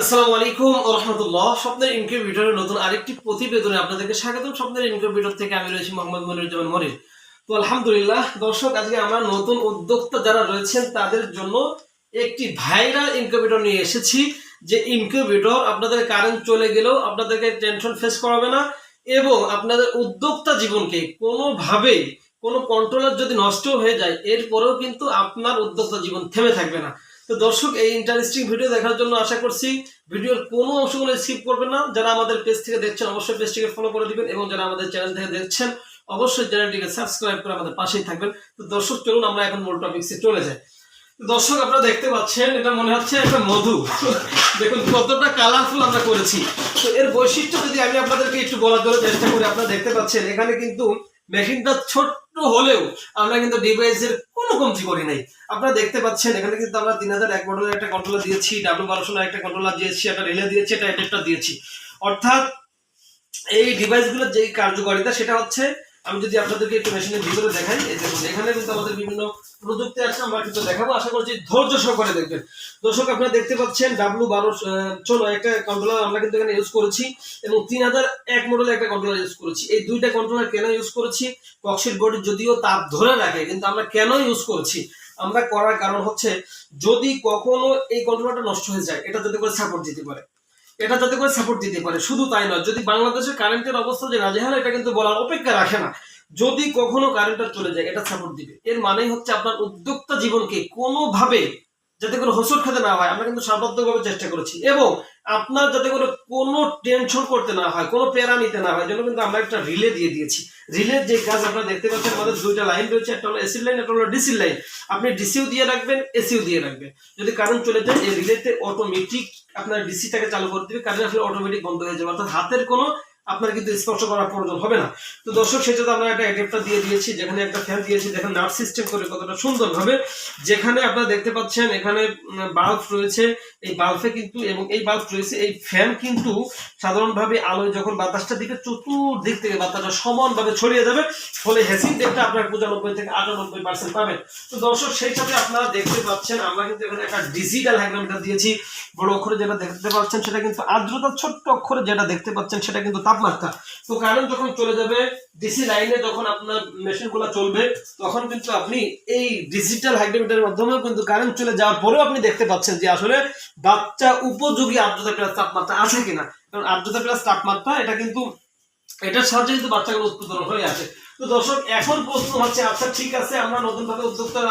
আসসালামু আলাইকুম রহমতুল্লাহ। স্বপ্নের ইনকিউবেটরের নতুন আরেকটি প্রতিবেদনে আপনাদেরকে স্বাগতম। স্বপ্নের ইনকিউবেটর থেকে আমি রয়েছি মোহাম্মদ মনিরুজ্জামান মনির। তো আলহামদুলিল্লাহ, দর্শক, আজকে আমরা নতুন উদ্যোক্তা যারা রয়েছেন, তাদের জন্য একটি ভাইরাল ইনকিউবেটর নিয়ে এসেছি। যে ইনকিউবেটর আপনাদের কারেন্ট চলে গেলেও আপনাদেরকে টেনশন ফেস করাবে না এবং আপনাদের উদ্যোক্তা জীবনকে কোনোভাবেই, কোনো কন্ট্রোলার যদি নষ্ট হয়ে যায়, এরপরেও কিন্তু আপনার উদ্যোক্তা জীবন থেমে থাকবে না। তো দর্শক, এই ইন্টারেস্টিং ভিডিও দেখার জন্য আশা করছি ভিডিওর কোনো অংশগুলো স্কিপ করবেন না। যারা আমাদের পেজ থেকে দেখছেন, অবশ্যই পেজটিকে ফলো করে দিবেন এবং যারা আমাদের চ্যানেল থেকে দেখছেন, অবশ্যই চ্যানেলটিকে সাবস্ক্রাইব করে আমাদের পাশেই থাকবেন। তো দর্শক, চলুন আমরা এখন মূল টপিক্সে চলে যাই। দর্শক, আপনারা দেখতে পাচ্ছেন, এটা মনে হচ্ছে একটা মধু। দেখুন, কতটা কালারফুল আমরা করেছি। তো এর বৈশিষ্ট্য যদি আমি আপনাদেরকে একটু বলার জন্য চেষ্টা করি, আপনারা দেখতে পাচ্ছেন, এখানে কিন্তু মেশিনটা ছোট্ট হলেও আমরা কিন্তু ডিভাইসের কোনো কমতি করি নাই। আপনারা দেখতে পাচ্ছেন, এখানে কিন্তু আমরা তিন হাজার এক মডেলের একটা কন্ট্রোলার দিয়েছি ডাব্লু বারোশো একটা কন্ট্রোলার দিয়েছি, একটা রিলে দিয়েছি, একটা দিয়েছি। অর্থাৎ এই ডিভাইসগুলোর যেই কার্যকারিতা, সেটা হচ্ছে আমি যদি আপনাদেরকে একটু মেশিনের ভিতরে দেখাই, এই দেখুন, এখানে কিন্তু আমাদের বিভিন্ন প্রযুক্তি আছে, আমরা কিন্তু দেখাবো। আশা করছি ধৈর্য সহকারে দেখবেন। দর্শক, আপনারা দেখতে পাচ্ছেন ডাব্লু বারো চলো, একটা কন্ট্রোলার আমরা কিন্তু এখানে ইউজ করেছি এবং তিন হাজার এক মডেলের একটা কন্ট্রোলার ইউজ করেছি। এই দুইটা কন্ট্রোলার কেন ইউজ করেছি? কক্সিট বডি যদিও তাপ ধরে রাখে, কিন্তু আমরা কেন ইউজ করছি? আমরা করার কারণ হচ্ছে, যদি কখনো এই কন্ট্রোলারটা নষ্ট হয়ে যায়, এটা যাতে করে সাপোর্ট দিতে পারে। এটা যাতে করে সাপোর্ট দিতে পারে। শুধু তাই নয়, যদি বাংলাদেশের কারেন্টের অবস্থা যে নাজেহাল এটা কিন্তু বলার অপেক্ষা রাখে না। যদি কখনো কারেন্টটা চলে যায়, এটা সাপোর্ট দিবে। এর মানেই হচ্ছে আপনার উদ্যোক্তা জীবনকে কোনোভাবে যাতে করে হোসট খেতে না হয়, আমরা কিন্তু সাবদ্ধভাবে চেষ্টা করেছি। এবং আপনার যাতে করে কোনো টেনশন করতে না হয়, কোনো প্যারা নিতে না হয় জন্য কিন্তু আমরা একটা রিলে দিয়ে দিয়েছি। রিলের যে কাজ আপনারা দেখতে পাচ্ছেন, আমাদের দুইটা লাইন রয়েছে, একটা হলো এসির লাইন একটা হলো ডিসির লাইন আপনি ডিসিও দিয়ে রাখবেন এসিও দিয়ে রাখবেন। যদি কারেন্ট চলে যায়, এই রিলেতে অটোমেটিক আপনার ডিসিটাকে চালু করে দিবে কারেন্ট আসলে অটোমেটিক বন্ধ হয়ে যাবে। অর্থাৎ হাতের কোনো আপনার কিন্তু স্পর্শ করার প্রয়োজন হবে না। তো দর্শক সেটাতে আমরা একটা অ্যাডাপ্টার দিয়ে দিয়েছি, যেখানে একটা ফ্যান দিয়েছি, দেখেন নাট সিস্টেম করে কতটা সুন্দরভাবে। যেখানে আপনারা দেখতে পাচ্ছেন, এখানে বাল্ব রয়েছে, এই বাল্বে কিন্তু, এবং এই বাল্ব রয়েছে, এই ফ্যান কিন্তু সাধারণভাবে আলোয় যখন বাতাসটা দিকে চতুর্দিক থেকে বাতাসটা সমানভাবে ছড়িয়ে যাবে, ফলে হেসিং টেপটা আপনার পঁচানব্বই থেকে আটানব্বই পার্সেন্ট পাবেন তো দর্শক, সেই সাথে আপনারা দেখতে পাচ্ছেন, আমরা কিন্তু এখানে একটা ডিজিটাল হাইগ্রামিটার দিয়েছি। বড় অক্ষরে যেটা দেখতে পাচ্ছেন, সেটা কিন্তু আর্দ্রতা ছোট্ট অক্ষরে যেটা দেখতে পাচ্ছেন, সেটা কিন্তু তাপমাত্রা তো কারেন্ট যখন চলে যাবে ডিসি লাইনে যখন আপনার মেশিনগুলো চলবে, তখন কিন্তু আপনি এই ডিজিটাল হাইড্রোমিটারের মাধ্যমেও কিন্তু কারেন্ট চলে যাওয়ার পরেও আপনি দেখতে পাচ্ছেন যে আসলে বাচ্চা উপযোগী আর্দ্রতা প্লাস তাপমাত্রা আছে কিনা। কারণ আর্দ্রতা প্লাস তাপমাত্রা, এটা কিন্তু, এটার সাহায্যে কিন্তু বাচ্চাগুলো উৎপাদন হয়ে আছে তো দর্শক, এখন প্রশ্ন হচ্ছে আচ্ছা ঠিক আছে, আমরা নতুন ভাবে উদ্যোক্তা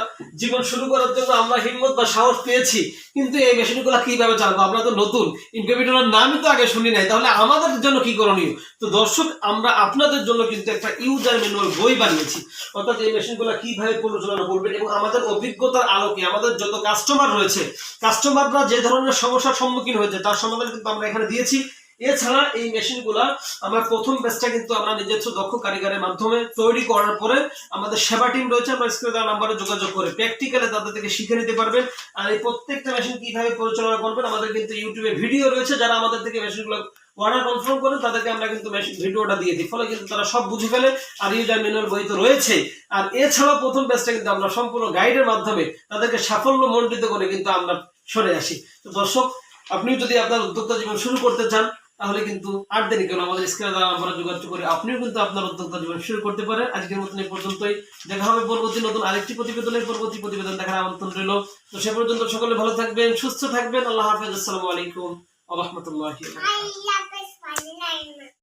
জীবন শুরু করার জন্য আমরা হিম্মত বা সাহস পেয়েছি, কিন্তু এই মেশিনগুলো কীভাবে চালাবো? আমরা তো নতুন। ইনকিউবেটরের নামই তো আগে শুনি নাই, তাহলে আমাদের জন্য কি করণীয়? তো দর্শক, আমরা আপনাদের জন্য কিন্তু একটা ইউজার ম্যানুয়াল বই বানিয়েছি। অর্থাৎ এই মেশিন মেশিনগুলো কীভাবে পরিচালনা করবেন এবং আমাদের অভিজ্ঞতার আলোকে আমাদের যত কাস্টমার রয়েছে কাস্টমাররা যে ধরনের সমস্যার সম্মুখীন হয়েছে, তার সমাধান কিন্তু আমরা এখানে দিয়েছি। এছাড়া এই মেশিনগুলা আমার প্রথম ব্যাচটা কিন্তু আমরা নিজস্ব দক্ষ কারিগরের মাধ্যমে তৈরি করার পরে আমাদের সেবা টিম রয়েছে, আমরা স্ক্রিনে দেওয়া নাম্বারে যোগাযোগ করে প্র্যাকটিক্যালে তাদের থেকে শিখে নিতে পারবেন। আর এই প্রত্যেকটা মেশিন কীভাবে পরিচালনা করবেন, আমাদের কিন্তু ইউটিউবে ভিডিও রয়েছে, যারা আমাদের থেকে মেশিনগুলো অর্ডার কনফার্ম করেন, তাদেরকে আমরা কিন্তু ভিডিওটা দিয়ে দিই। ফলে কিন্তু তারা সব বুঝে ফেলে, আর ইউজার ম্যানুয়াল বই তো রয়েছে। আর এছাড়া প্রথম ব্যাচটা কিন্তু আমরা সম্পূর্ণ গাইডের মাধ্যমে তাদেরকে সাফল্য মণ্ডিত করে কিন্তু আমরা সরে আসি। তো দর্শক আপনি যদি আপনার উদ্যোক্তা জীবন শুরু করতে চান তাহলে কিন্তু আর দেরি কেন, আমাদের স্ক্রিনে দ্বারা আমরা যোগাযোগ করি আপনিও কিন্তু আপনার উদ্যোক্তা জীবন শুরু করতে পারেন। আজকের মতন এই পর্যন্তই। দেখা হবে পরবর্তী নতুন আরেকটি প্রতিবেদনের পরবর্তী প্রতিবেদন দেখার আমন্ত্রণ রইল। তো সে পর্যন্ত সকলে ভালো থাকবেন, সুস্থ থাকবেন। আল্লাহ হাফেজ। আসসালামু আলাইকুম। আ রহমতুল্লাহ